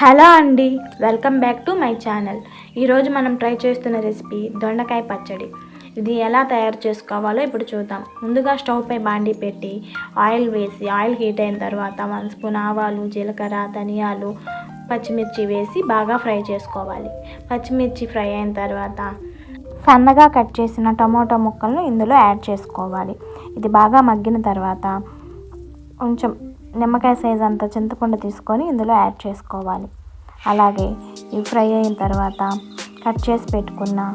Hello అండి welcome back to my channel. ఈరోజు మనం ట్రై చేస్తున్న రెసిపీ దొండకాయ పచ్చడి. ఇది ఎలా తయారు చేసుకోవాలో ఇప్పుడు చూద్దాం. ముందుగా స్టవ్ పై బాండి పెట్టి ఆయిల్ వేసి ఆయిల్ హీట్ అయిన తర్వాత వన్ స్పూన్ ఆవాలు జీలకర్ర ధనియాలు పచ్చిమిర్చి వేసి బాగా ఫ్రై చేసుకోవాలి. పచ్చిమిర్చి ఫ్రై అయిన తర్వాత సన్నగా కట్ చేసిన టమోటా ముక్కలను ఇందులో యాడ్ చేసుకోవాలి. ఇది బాగా మగ్గిన తర్వాత కొంచెం నిమ్మకాయ సైజ్ అంత చింతపండు తీసుకొని ఇందులో యాడ్ చేసుకోవాలి. అలాగే ఇవి ఫ్రై అయిన తర్వాత కట్ చేసి పెట్టుకున్న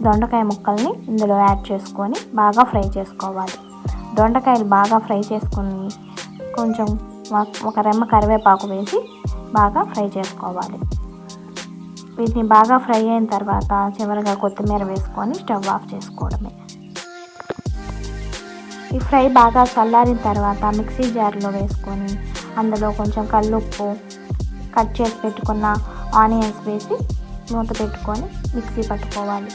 దొండకాయ ముక్కల్ని ఇందులో యాడ్ చేసుకొని బాగా ఫ్రై చేసుకోవాలి. దొండకాయలు బాగా ఫ్రై చేసుకుని కొంచెం ఒక- ఒక రెమ్మ కరివేపాకు వేసి బాగా ఫ్రై చేసుకోవాలి. వీటిని బాగా ఫ్రై అయిన తర్వాత చివరిగా కొత్తిమీర వేసుకొని స్టవ్ ఆఫ్ చేసుకోవడమే. ఈ ఫ్రై బాగా చల్లారిన తర్వాత మిక్సీ జార్లో వేసుకొని అందులో కొంచెం కల్లుప్పు కట్ చేసి పెట్టుకున్న ఆనియన్స్ వేసి మూత పెట్టుకొని మిక్సీ పట్టుకోవాలి.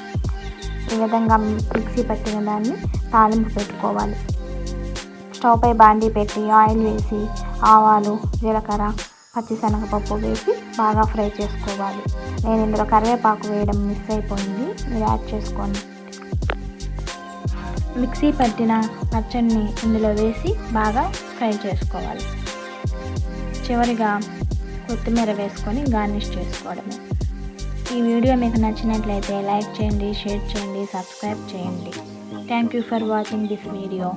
ఈ విధంగా మిక్సీ పట్టిన దాన్ని తాలింపు పెట్టుకోవాలి. స్టవ్ పై బాండీ పెట్టి ఆయిల్ వేసి ఆవాలు జీలకర్ర పచ్చిశనగపప్పు వేసి బాగా ఫ్రై చేసుకోవాలి. నేను ఇందులో కరివేపాకు వేయడం మిస్ అయిపోయింది. మీరు యాడ్ చేసుకోండి. మిక్సీ పట్టిన పచ్చడిని ఇందులో వేసి బాగా ఫ్రై చేసుకోవాలి. చివరిగా కొత్తిమీర వేసుకొని గార్నిష్ చేసుకోవడమే. ఈ వీడియో మీకు నచ్చినట్లయితే లైక్ చేయండి షేర్ చేయండి సబ్స్క్రైబ్ చేయండి. Thank you for watching this video